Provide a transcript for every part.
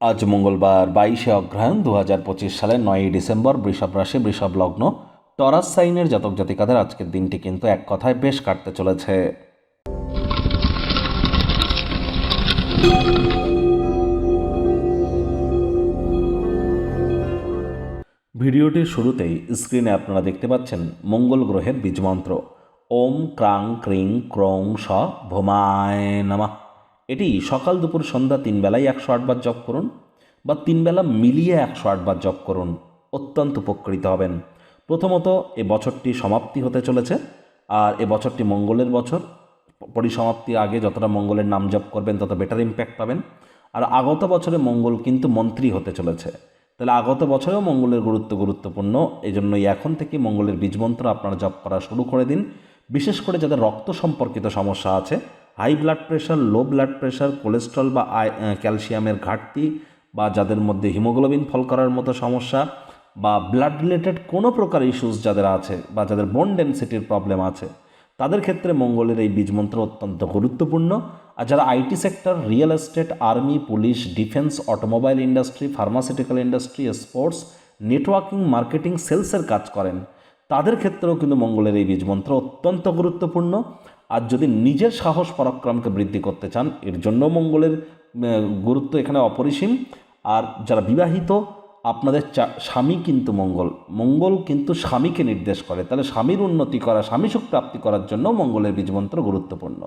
আজ মঙ্গলবার বাইশে অগ্রহায়ণ দু হাজার পঁচিশ সালের নয়ই ডিসেম্বর বৃষভ রাশি, বৃষভ লগ্ন, টরাস সাইনের জাতক জাতিকাদের আজকের দিনটি কিন্তু এক কথায় বেশ কাটতে চলেছে। ভিডিওটির শুরুতেই স্ক্রিনে আপনারা দেখতে পাচ্ছেন মঙ্গল গ্রহের বীজমন্ত্র। ওম ক্রাং ক্রিং ক্রং স ভোমায় নামা। এটি সকাল দুপুর সন্ধ্যা তিন বেলায় একশো আটবার জপ করুন বা তিন বেলা মিলিয়ে একশো আটবার জপ করুন। অত্যন্ত উপকৃত হবেন। প্রথমত, এ বছরটি সমাপ্তি হতে চলেছে আর এ বছরটি মঙ্গলের বছর। পরিসমাপ্তির আগে যতটা মঙ্গলের নাম জপ করবেন, তত বেটার ইম্প্যাক্ট পাবেন। আর আগত বছরে মঙ্গল কিন্তু মন্ত্রী হতে চলেছে। তাহলে আগত বছরেও মঙ্গলের গুরুত্ব গুরুত্বপূর্ণ। এই জন্যই এখন থেকে মঙ্গলের বীজমন্ত্র আপনারা জপ করা শুরু করে দিন। বিশেষ করে যাদের রক্ত সম্পর্কিত সমস্যা আছে high blood pressure, low blood pressure, cholesterol বা ক্যালসিয়ামের ঘাটতি বা যাদের মধ্যে হিমোগ্লোবিন ফল করার মতো সমস্যা বা ব্লাড রিলেটেড কোনো প্রকার ইস্যুস যাদের আছে বা যাদের বোন ডেন্সিটির প্রবলেম আছে, তাদের ক্ষেত্রে মঙ্গলের এই বীজমন্ত্র অত্যন্ত গুরুত্বপূর্ণ। আর যারা IT sector, real estate, army, police, defence, automobile industry, pharmaceutical industry, sports, networking, marketing, সেলসের কাজ করেন, তাদের ক্ষেত্রেও কিন্তু মঙ্গলের এই বীজমন্ত্র অত্যন্ত গুরুত্বপূর্ণ। আর যদি নিজের সাহস পরাক্রমকে বৃদ্ধি করতে চান, এর জন্য মঙ্গলের গুরুত্ব এখানে অপরিসীম। আর যারা বিবাহিত, আপনাদের স্বামী কিন্তু মঙ্গল। মঙ্গল কিন্তু স্বামীকে নির্দেশ করে। তাহলে স্বামীর উন্নতি করা, স্বামী সুখ প্রাপ্তি করার জন্য মঙ্গলের বীজমন্ত্র গুরুত্বপূর্ণ।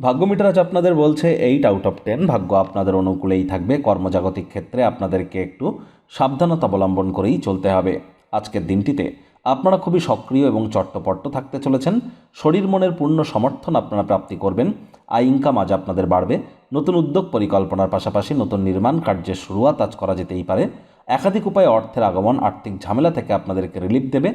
ভাগ্য মিটার আজ আপনাদের বলছে এইট আউট অফ টেন ভাগ্য আপনাদের অনুকূলেই থাকবে। কর্মজাগতিক ক্ষেত্রে আপনাদেরকে একটু সাবধানতা অবলম্বন করেই চলতে হবে। আজকের দিনটিতে আপনারা খুবই সক্রিয় এবং চট্টপট্ট থাকতে চলেছেন। শরীর মনের পূর্ণ সমর্থন আপনারা প্রাপ্তি করবেন। আয় ইনকাম আজ আপনাদের বাড়বে। নতুন উদ্যোগ পরিকল্পনার পাশাপাশি নতুন নির্মাণ কার্যের শুরুয়াত আজ করা যেতেই পারে। একাধিক উপায়ে অর্থের আগমন, আর্থিক ঝামেলা থেকে আপনাদেরকে রিলিফ দেবে।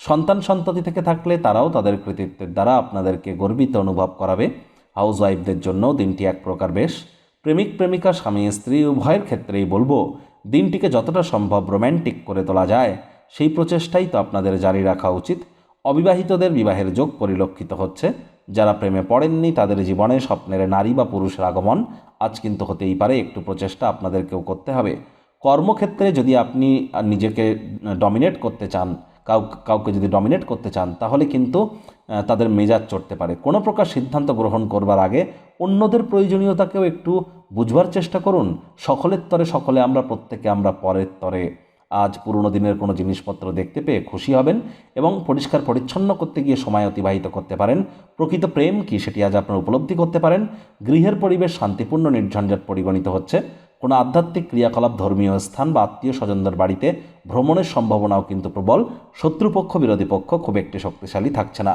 সন্তান সন্ততি থেকে থাকলে তারাও তাদের কৃতিত্বের দ্বারা আপনাদেরকে গর্বিত অনুভব করাবে। হাউস ওয়াইফদের জন্য দিনটি এক প্রকার বেশ। প্রেমিক, প্রেমিকা, স্বামী, স্ত্রী, উভয়ের ক্ষেত্রেই বলব, দিনটিকে যতটা সম্ভব রোম্যান্টিক করে তোলা যায়, সেই প্রচেষ্টাই তো আপনাদের জারি রাখা উচিত। অবিবাহিতদের বিবাহের যোগ পরিলক্ষিত হচ্ছে। যারা প্রেমে পড়েননি, তাদের জীবনে স্বপ্নের নারী বা পুরুষের আগমন আজ কিন্তু হতেই পারে, একটু প্রচেষ্টা আপনাদেরকেও করতে হবে। কর্মক্ষেত্রে যদি আপনি নিজেকে ডমিনেট করতে চান কাউ কাউকে যদি ডমিনেট করতে চান, তাহলে কিন্তু তাদের মেজাজ চড়তে পারে। কোনো প্রকার সিদ্ধান্ত গ্রহণ করবার আগে অন্যদের প্রয়োজনীয়তাকেও একটু বুঝবার চেষ্টা করুন। সকলের তরে সকলে আমরা, প্রত্যেকে আমরা পরের তরে। আজ পুরনো দিনের কোনো জিনিসপত্র দেখতে পেয়ে খুশি হবেন এবং পরিষ্কার পরিচ্ছন্ন করতে গিয়ে সময় অতিবাহিত করতে পারেন। প্রকৃত প্রেম কি সেটি আজ আপনারা উপলব্ধি করতে পারেন। গৃহের পরিবেশ শান্তিপূর্ণ নির্ঝঞ্ঝাট পরিগণিত হচ্ছে। কোনো আধ্যাত্মিক ক্রিয়াকলাপ ধর্মীয় স্থান বা আত্মীয় স্বজনদের বাড়িতে ভ্রমণের সম্ভাবনাও কিন্তু প্রবল। শত্রুপক্ষ, বিরোধী পক্ষ খুব একটি শক্তিশালী থাকছে না।